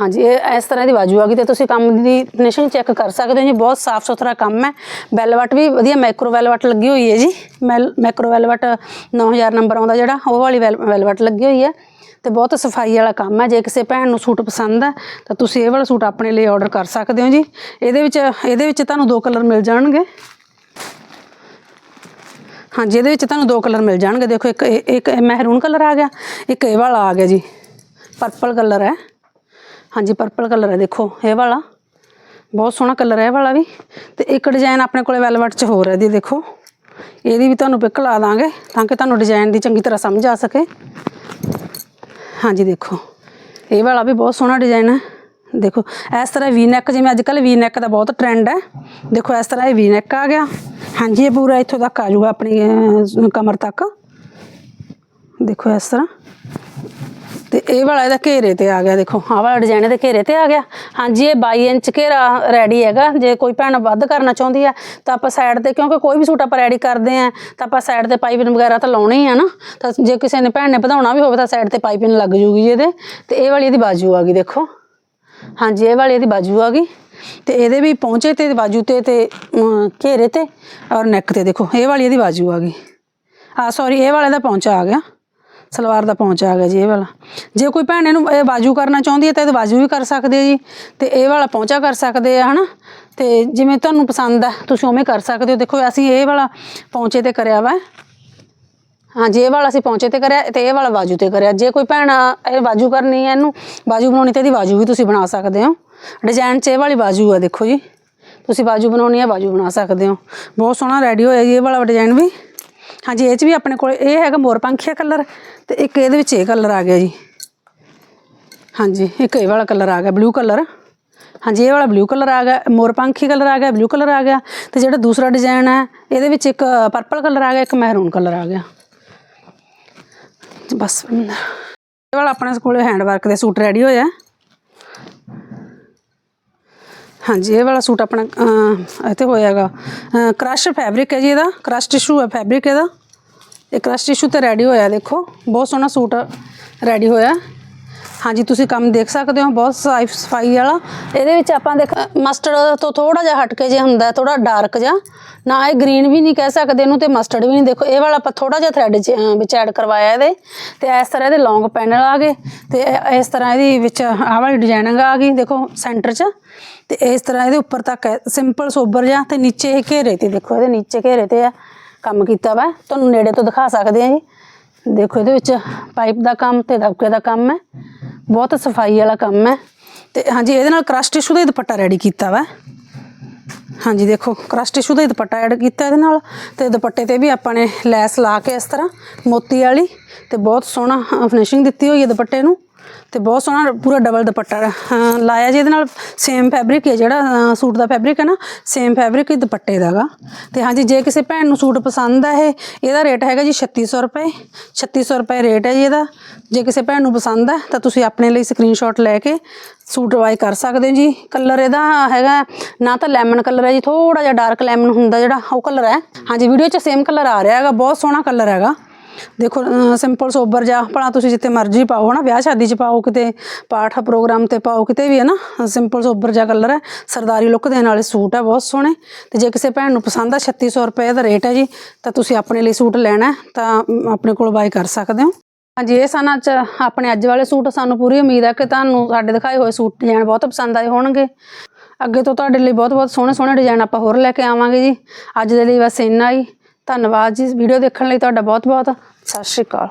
ਹਾਂਜੀ, ਇਹ ਇਸ ਤਰ੍ਹਾਂ ਦੀ ਬਾਜੂ ਆ ਗਈ ਤੇ ਤੁਸੀਂ ਕੰਮ ਦੀ ਫਿਨਿਸ਼ਿੰਗ ਚੈੱਕ ਕਰ ਸਕਦੇ ਹੋ ਜੀ, ਬਹੁਤ ਸਾਫ਼ ਸੁਥਰਾ ਕੰਮ ਹੈ। ਵੈਲਵਟ ਵੀ ਵਧੀਆ ਮਾਈਕਰੋ ਵੈਲਵਟ ਲੱਗੀ ਹੋਈ ਹੈ ਜੀ। ਮਾਈਕਰੋ ਵੈਲਵਟ 9000 ਨੰਬਰ ਆਉਂਦਾ ਜਿਹੜਾ, ਉਹ ਵਾਲੀ ਵੈਲਵਟ ਲੱਗੀ ਹੋਈ ਹੈ। ਤੇ ਬਹੁਤ ਸਫ਼ਾਈ ਵਾਲਾ ਕੰਮ ਹੈ, ਜੇ ਕਿਸੇ ਭੈਣ ਨੂੰ ਸੂਟ ਪਸੰਦ ਹੈ, ਤਾਂ ਤੁਸੀਂ ਇਹ ਵਾਲਾ ਸੂਟ ਆਪਣੇ ਲਈ ਆਰਡਰ ਕਰ ਸਕਦੇ ਹੋ ਜੀ। ਇਹਦੇ ਵਿੱਚ ਇਹਦੇ ਵਿੱਚ ਤੁਹਾਨੂੰ ਦੋ ਕਲਰ ਮਿਲ ਜਾਣਗੇ। ਹਾਂਜੀ ਇਹਦੇ ਵਿੱਚ ਤੁਹਾਨੂੰ ਦੋ ਕਲਰ ਮਿਲ ਜਾਣਗੇ। ਦੇਖੋ, ਇੱਕ ਇਹ- ਇੱਕ ਇਹ ਮਹਿਰੂਨ ਕਲਰ ਆ ਗਿਆ, ਇੱਕ ਇਹ ਵਾਲਾ ਆ ਗਿਆ ਜੀ। ਪਰਪਲ ਕਲਰ ਹੈ। ਹਾਂਜੀ ਪਰਪਲ ਕਲਰ ਹੈ, ਦੇਖੋ, ਇਹ ਵਾਲਾ। ਬਹੁਤ ਸੋਹਣਾ ਕਲਰ ਹੈ ਇਹ ਵਾਲਾ ਵੀ। ਤੇ ਇੱਕ ਡਿਜ਼ਾਈਨ ਆਪਣੇ ਕੋਲੇ ਵੈਲਵਟ 'ਚ ਹੋਰ ਹੈ ਦੀ ਦੇਖੋ। ਇਹਦੀ ਵੀ ਤੁਹਾਨੂੰ ਪਿਕ ਲਾ ਦਾਂਗੇ, ਤਾਂ ਕਿ ਤੁਹਾਨੂੰ ਡਿਜ਼ਾਈਨ ਦੀ ਚੰਗੀ ਤਰ੍ਹਾਂ ਸਮਝ ਆ ਸਕੇ। ਹਾਂਜੀ ਦੇਖੋ। ਇਹ ਵਾਲਾ ਵੀ ਬਹੁਤ ਸੋਹਣਾ ਡਿਜ਼ਾਈਨ ਹੈ। ਦੇਖੋ, ਇਸ ਤਰ੍ਹਾਂ ਵੀ ਨੈਕ ਜਿਵੇਂ ਅੱਜ ਕੱਲ੍ਹ ਵੀ ਨੈਕ ਦਾ ਬਹੁਤ ਟ੍ਰੈਂਡ ਹੈ। ਦੇਖੋ, ਇਸ ਤਰ੍ਹਾਂ ਇਹ ਵੀ ਨੈਕ ਆ ਗਿਆ। ਹਾਂਜੀ ਇਹ ਪੂਰਾ ਇੱਥੋਂ ਤੱਕ ਆ ਜਾਊਗਾ ਆਪਣੀ ਅਹ, ਕਮਰ ਤੱਕ। ਦੇਖੋ ਇਸ ਤਰ੍ਹਾਂ। ਤੇ ਇਹ ਵਾਲਾ ਇਹਦਾ ਘੇਰੇ ਤੇ ਆ ਗਿਆ ਦੇਖੋ। ਆਹ ਵਾਲਾ ਡਿਜ਼ਾਈਨ ਇਹਦੇ ਘੇਰੇ ਤੇ ਆ ਗਿਆ। ਹਾਂਜੀ ਇਹ 22 ਇੰਚ ਘੇਰਾ ਰੈਡੀ ਹੈਗਾ। ਜੇ ਕੋਈ ਭੈਣ ਵੱਧ ਕਰਨਾ ਚਾਹੁੰਦੀ ਹੈ ਤਾਂ ਆਪਾਂ ਸਾਈਡ ਤੇ ਕਿਉਂਕਿ ਕੋਈ ਵੀ ਸੂਟ ਆਪਾਂ ਰੈਡੀ ਕਰਦੇ ਆ ਤਾਂ ਆਪਾਂ ਸਾਈਡ ਤੇ ਪਾਈਪਿੰਗ ਵਗੈਰਾ ਤਾਂ ਲਾਉਣੇ ਹੀ ਆ ਨਾ। ਤਾਂ ਜੇ ਕਿਸੇ ਨੇ ਭੈਣ ਨੇ ਵਧਾਉਣਾ ਵੀ ਹੋਵੇ ਤਾਂ ਸਾਈਡ ਤੇ ਪਾਈਪਿੰਗ ਲੱਗ ਜੂਗੀ ਜੀ ਇਹਦੇ। ਤੇ ਇਹ ਵਾਲੀ ਇਹਦੀ ਬਾਜੂ ਆ ਗਈ ਦੇਖੋ। ਹਾਂਜੀ ਇਹ ਵਾਲੀ ਇਹਦੀ ਬਾਜੂ ਆ ਗਈ। ਤੇ ਇਹਦੇ ਵੀ ਪਹੁੰਚੇ ਤੇ ਬਾਜੂ ਤੇ ਤੇ ਅਮ, ਘੇਰੇ ਤੇ ਔਰ ਨੈਕ ਤੇ ਦੇਖੋ ਇਹ ਵਾਲੀ ਇਹਦੀ ਬਾਜੂ ਆ ਗਈ। ਆ ਸੌਰੀ ਇਹ ਵਾਲੇ ਦਾ ਪਹੁੰਚਾ ਆ ਗਿਆ। ਸਲਵਾਰ ਦਾ ਪਹੁੰਚਾ ਆ ਗਿਆ ਜੀ ਇਹ ਵਾਲਾ। ਜੇ ਕੋਈ ਭੈਣ ਇਹਨੂੰ ਇਹ ਬਾਜੂ ਕਰਨਾ ਚਾਹੁੰਦੀ ਹੈ ਤਾਂ ਇਹ ਬਾਜੂ ਵੀ ਕਰ ਸਕਦੇ ਆ ਜੀ। ਤੇ ਇਹ ਵਾਲਾ ਪਹੁੰਚਾ ਕਰ ਸਕਦੇ ਆ ਹਨਾ? ਤੇ ਜਿਵੇਂ ਤੁਹਾਨੂੰ ਪਸੰਦ ਹੈ ਤੁਸੀਂ ਉਵੇਂ ਕਰ ਸਕਦੇ ਹੋ। ਦੇਖੋ ਅਸੀਂ ਇਹ ਵਾਲਾ ਪਹੁੰਚੇ ਤੇ ਕਰਿਆ ਵਾ। ਹਾਂਜੀ ਇਹ ਵਾਲਾ ਅਸੀਂ ਪਹੁੰਚੇ ਤੇ ਕਰਿਆ ਤੇ ਇਹ ਵਾਲਾ ਬਾਜੂ ਤੇ ਕਰਿਆ। ਜੇ ਕੋਈ ਭੈਣ ਇਹ ਬਾਜੂ ਕਰਨੀ ਹੈ ਇਹਨੂੰ, ਬਾਜੂ ਬਣਾਉਣੀ ਤੇ ਇਹਦੀ ਬਾਜੂ ਵੀ ਤੁਸੀਂ ਬਣਾ ਸਕਦੇ ਹੋ। ਡਿਜ਼ਾਈਨ 'ਚ ਇਹ ਵਾਲੀ ਬਾਜੂ ਆ, ਦੇਖੋ ਜੀ। ਤੁਸੀਂ ਬਾਜੂ ਬਣਾਉਣੀ ਹੈ ਬਾਜੂ ਬਣਾ ਸਕਦੇ ਹੋ। ਬਹੁਤ ਸੋਹਣਾ ਰੈਡੀ ਹੋਇਆ ਜੀ ਇਹ ਵਾਲਾ ਡਿਜ਼ਾਈਨ ਵੀ। ਹਾਂਜੀ ਇਹ 'ਚ ਵੀ ਆਪਣੇ ਕੋਲ, ਇਹ ਹੈਗਾ ਮੋਰ ਪੰਖੀਆ ਕਲਰ ਤੇ ਇੱਕ ਇਹਦੇ ਵਿੱਚ ਇਹ ਕਲਰ ਆ ਗਿਆ ਜੀ। ਹਾਂਜੀ ਇੱਕ ਇਹ ਵਾਲਾ ਕਲਰ ਆ ਗਿਆ, ਬਲੂ ਕਲਰ। ਹਾਂਜੀ ਇਹ ਵਾਲਾ ਬਲੂ ਕਲਰ ਆ ਗਿਆ, ਮੋਰ ਪੰਖੀ ਕਲਰ ਆ ਗਿਆ, ਬਲੂ ਕਲਰ ਆ ਗਿਆ। ਤੇ ਜਿਹੜਾ ਦੂਸਰਾ ਡਿਜ਼ਾਈਨ ਹੈ ਇਹਦੇ ਵਿੱਚ ਇੱਕ ਪਰਪਲ ਕਲਰ ਆ ਗਿਆ, ਇੱਕ ਮਹਿਰੂਨ ਕਲਰ ਆ ਗਿਆ। ਬਸ। ਇਹ ਵਾਲਾ ਆਪਣੇ ਕੋਲੇ ਹੈਂਡ ਵਰਕ ਦੇ ਸੂਟ ਰੈਡੀ ਹੋਇਆ ਹਾਂਜੀ ਇਹ ਵਾਲਾ ਸੂਟ ਆਪਣਾ ਅਹ, ਇੱਥੇ ਹੋਇਆਗਾ ਕ੍ਰਸ਼ ਫੈਬਰਿਕ ਹੈ ਜੀ ਇਹਦਾ। ਕ੍ਰਸ਼ ਟਿਸ਼ੂ ਹੈ ਫੈਬਰਿਕ ਇਹਦਾ। ਇਹ ਕ੍ਰਸ਼ ਟਿਸ਼ੂ ਤੇ ਰੈਡੀ ਹੋਇਆ ਦੇਖੋ। ਬਹੁਤ ਸੋਹਣਾ ਸੂਟ ਰੈਡੀ ਹੋਇਆ। ਹਾਂਜੀ, ਤੁਸੀਂ ਕੰਮ ਦੇਖ ਸਕਦੇ ਹੋ, ਬਹੁਤ ਸਾਫ਼ ਸਫ਼ਾਈ ਵਾਲਾ। ਇਹਦੇ ਵਿੱਚ ਆਪਾਂ ਦੇਖ ਮਸਟਰਡ ਤੋਂ ਥੋੜਾ ਜਿਹਾ ਹਟ ਕੇ ਜੇ ਹੁੰਦਾ ਥੋੜਾ ਡਾਰਕ ਜਿਹਾ। ਨਾ, ਇਹ ਗ੍ਰੀਨ ਵੀ ਨਹੀਂ ਕਹਿ ਸਕਦੇ ਇਹਨੂੰ, ਤੇ ਮਸਟਰਡ ਵੀ ਨਹੀਂ। ਦੇਖੋ, ਇਹ ਵਾਲਾ ਆਪਾਂ ਥੋੜਾ ਜਿਹਾ ਥ੍ਰੈਡ ਵਿੱਚ ਐਡ ਕਰਵਾਇਆ ਇਹਦੇ। ਤੇ ਇਸ ਤਰ੍ਹਾਂ ਇਹਦੇ ਲੌਂਗ ਪੈਨਲ ਆ ਗਏ। ਤੇ ਇਸ ਤਰ੍ਹਾਂ ਇਹਦੀ ਵਿੱਚ ਆਹ ਵਾਲੀ ਡਿਜ਼ਾਈਨਿੰਗ ਆ ਗਈ, ਦੇਖੋ ਸੈਂਟਰ 'ਚ। ਤੇ ਇਸ ਤਰ੍ਹਾਂ ਇਹਦੇ ਉੱਪਰ ਤੱਕ ਸਿੰਪਲ ਸੋਬਰ ਜਿਹਾ, ਤੇ ਨੀਚੇ ਇਹ ਘੇਰੇ ਤੇ, ਦੇਖੋ, ਇਹਦੇ ਨੀਚੇ ਘੇਰੇ ਤੇ ਆ ਕੰਮ ਕੀਤਾ ਵਾ। ਤੁਹਾਨੂੰ ਨੇੜੇ ਤੋਂ ਦਿਖਾ ਸਕਦੇ ਆ ਜੀ। ਦੇਖੋ, ਇਹਦੇ ਵਿੱਚ ਪਾਈਪ ਦਾ ਕੰਮ ਤੇ ਦਬਕੇ ਦਾ ਕੰਮ ਹੈ। ਬਹੁਤ ਸਫ਼ਾਈ ਵਾਲਾ ਕੰਮ ਹੈ। ਤੇ ਹਾਂਜੀ, ਇਹਦੇ ਨਾਲ ਕ੍ਰਸ਼ ਟਿਸ਼ੂ ਦਾ ਹੀ ਦੁਪੱਟਾ ਰੈਡੀ ਕੀਤਾ ਵਾ। ਹਾਂਜੀ, ਦੇਖੋ ਕ੍ਰਸ਼ ਟਿਸ਼ੂ ਦਾ ਹੀ ਦੁਪੱਟਾ ਐਡ ਕੀਤਾ ਇਹਦੇ ਨਾਲ। ਤੇ ਦੁਪੱਟੇ ਤੇ ਵੀ ਆਪਾਂ ਨੇ ਲੈਸ ਲਾ ਕੇ ਇਸ ਤਰ੍ਹਾਂ ਮੋਤੀ ਵਾਲੀ ਤੇ ਬਹੁਤ ਸੋਹਣਾ ਫਿਨਿਸ਼ਿੰਗ ਦਿੱਤੀ ਹੋਈ ਹੈ ਦੁਪੱਟੇ ਨੂੰ। ਤੇ ਬਹੁਤ ਸੋਹਣਾ ਪੂਰਾ ਡਬਲ ਦੁਪੱਟਾ ਲਾਇਆ ਜੀ ਇਹਦੇ ਨਾਲ ਸੇਮ ਫੈਬਰਿਕ ਹੈ ਜਿਹੜਾ ਸੂਟ ਦਾ ਫੈਬਰਿਕ ਹੈ ਨਾ ਸੇਮ ਫੈਬਰਿਕ ਹੀ ਦੁਪੱਟੇ ਦਾਗਾ ਤੇ ਹਾਂਜੀ ਜੇ ਕਿਸੇ ਭੈਣ ਨੂੰ ਸੂਟ ਪਸੰਦ ਆ ਇਹ, ਇਹਦਾ ਰੇਟ ਹੈਗਾ ਜੀ 3600 ਰੁਪਏ। 3600 ਰੁਪਏ ਰੇਟ ਹੈ ਜੀ ਇਹਦਾ। ਜੇ ਕਿਸੇ ਭੈਣ ਨੂੰ ਪਸੰਦ ਹੈ ਤਾਂ ਤੁਸੀਂ ਆਪਣੇ ਲਈ ਸਕਰੀਨਸ਼ਾਟ ਲੈ ਕੇ ਸੂਟ ਬਾਈ ਕਰ ਸਕਦੇ ਹੋ ਜੀ। ਕਲਰ ਇਹਦਾ ਹੈਗਾ, ਨਾ ਤਾਂ ਲੈਮਨ ਕਲਰ ਹੈ ਜੀ ਥੋੜਾ ਜਿਹਾ ਡਾਰਕ ਲੈਮਨ ਹੁੰਦਾ ਜਿਹੜਾ, ਉਹ ਕਲਰ ਹੈ। ਹਾਂਜੀ ਵੀਡੀਓ 'ਚ ਸੇਮ ਕਲਰ ਆ ਰਿਹਾ ਹੈਗਾ, ਬਹੁਤ ਸੋਹਣਾ ਕਲਰ ਹੈਗਾ। ਦੇਖੋ ਸਿੰਪਲ ਸੋਬਰ ਜਾ, ਭਲਾ ਤੁਸੀਂ ਜਿੱਥੇ ਮਰਜ਼ੀ ਪਾਓ, ਹਨਾ, ਵਿਆਹ ਸ਼ਾਦੀ 'ਚ ਪਾਓ, ਕਿਤੇ ਪਾਠ ਪ੍ਰੋਗਰਾਮ ਤੇ ਪਾਓ, ਕਿਤੇ ਵੀ ਹੈ ਨਾ ਸਿੰਪਲ ਸੋਬਰ ਜਾ ਕਲਰ ਹੈ, ਸਰਦਾਰੀ ਲੁੱਕ ਦੇਣ ਵਾਲੇ ਸੂਟ ਹੈ, ਬਹੁਤ ਸੋਹਣੇ। ਤੇ ਜੇ ਕਿਸੇ ਭੈਣ ਨੂੰ ਪਸੰਦ ਆ 3600 ਰੁਪਏ ਦਾ ਰੇਟ ਹੈ ਜੀ, ਤਾਂ ਤੁਸੀਂ ਆਪਣੇ ਲਈ ਸੂਟ ਲੈਣਾ ਤਾਂ ਆਪਣੇ ਕੋਲ ਬਾਈ ਕਰ ਸਕਦੇ ਹੋ। ਹਾਂਜੀ, ਇਹ ਸਨ ਅੱਜ ਆਪਣੇ ਅੱਜ ਵਾਲੇ ਸੂਟ ਸਾਨੂੰ ਪੂਰੀ ਉਮੀਦ ਹੈ ਕਿ ਤੁਹਾਨੂੰ ਸਾਡੇ ਦਿਖਾਏ ਹੋਏ ਸੂਟ ਡਿਜ਼ਾਈਨ ਬਹੁਤ ਪਸੰਦ ਆਏ ਹੋਣਗੇ। ਅੱਗੇ ਤੋਂ ਤੁਹਾਡੇ ਲਈ ਬਹੁਤ ਬਹੁਤ ਸੋਹਣੇ ਸੋਹਣੇ ਡਿਜ਼ਾਈਨ ਆਪਾਂ ਹੋਰ ਲੈ ਕੇ ਆਵਾਂਗੇ ਜੀ। ਅੱਜ ਦੇ ਲਈ ਬਸ ਇੰਨਾ ਹੀ। ਧੰਨਵਾਦ ਜੀ ਵੀਡੀਓ ਦੇਖਣ ਲਈ ਤੁਹਾਡਾ ਬਹੁਤ ਬਹੁਤ ਸਤਿ ਸ਼੍ਰੀ ਅਕਾਲ।